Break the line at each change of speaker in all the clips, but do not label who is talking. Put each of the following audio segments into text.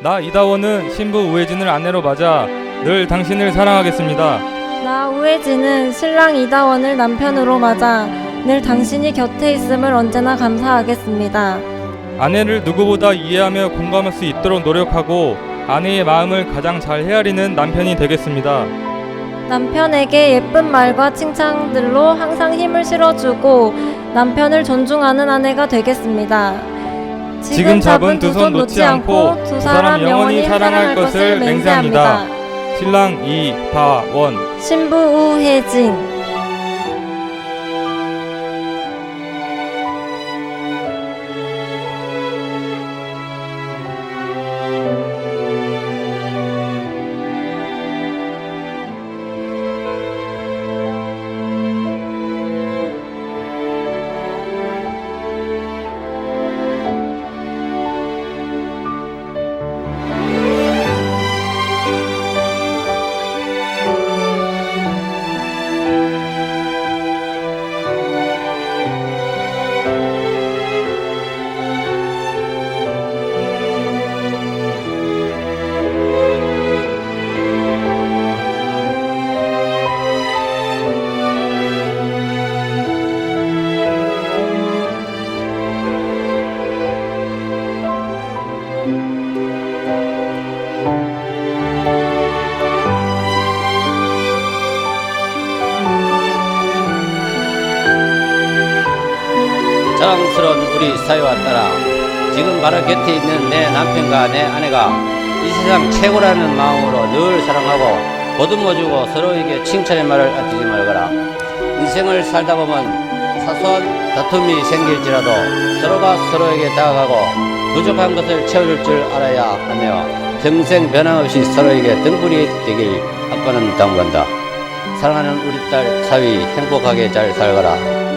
나 이다원은 신부 우혜진을 아내로 맞아 늘 당신을 사랑하겠습니다.
나 우혜진은 신랑 이다원을 남편으로 맞아 늘 당신이 곁에 있음을 언제나 감사하겠습니다.
아내를 누구보다 이해하며 공감할 수 있도록 노력하고 아내의 마음을 가장 잘 헤아리는 남편이 되겠습니다.
남편에게 예쁜 말과 칭찬들로 항상 힘을 실어주고 남편을 존중하는 아내가 되겠습니다.
지금 잡은 두 손 놓지 않고 두 사람 영원히 사랑할 것을 맹세합니다. 신랑 이다원.
신부 우혜진
자랑스러운 우리 사회와 따라 지금 바로 곁에 있는 내 남편과 내 아내가 이 세상 최고라는 마음으로 늘 사랑하고 보듬어 주고 서로에게 칭찬의 말을 아끼지 말거라. 인생을 살다 보면 사소한 다툼이 생길지라도 서로가 서로에게 다가가고 부족한 것을 채워줄 줄 알아야 하며 평생 변함없이 서로에게 등불이 되길 아빠는 당부한다. 사랑하는 우리 딸 사위 행복하게 잘 살거라.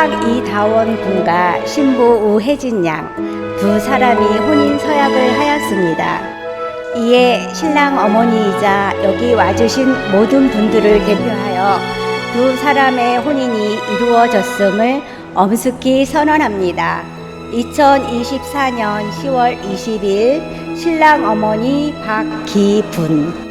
신랑 이다원 군과 신부 우혜진 양 두 사람이 혼인 서약을 하였습니다. 이에 신랑 어머니이자 여기 와주신 모든 분들을 대표하여 두 사람의 혼인이 이루어졌음을 엄숙히 선언합니다. 2024년 10월 20일 신랑 어머니 박기분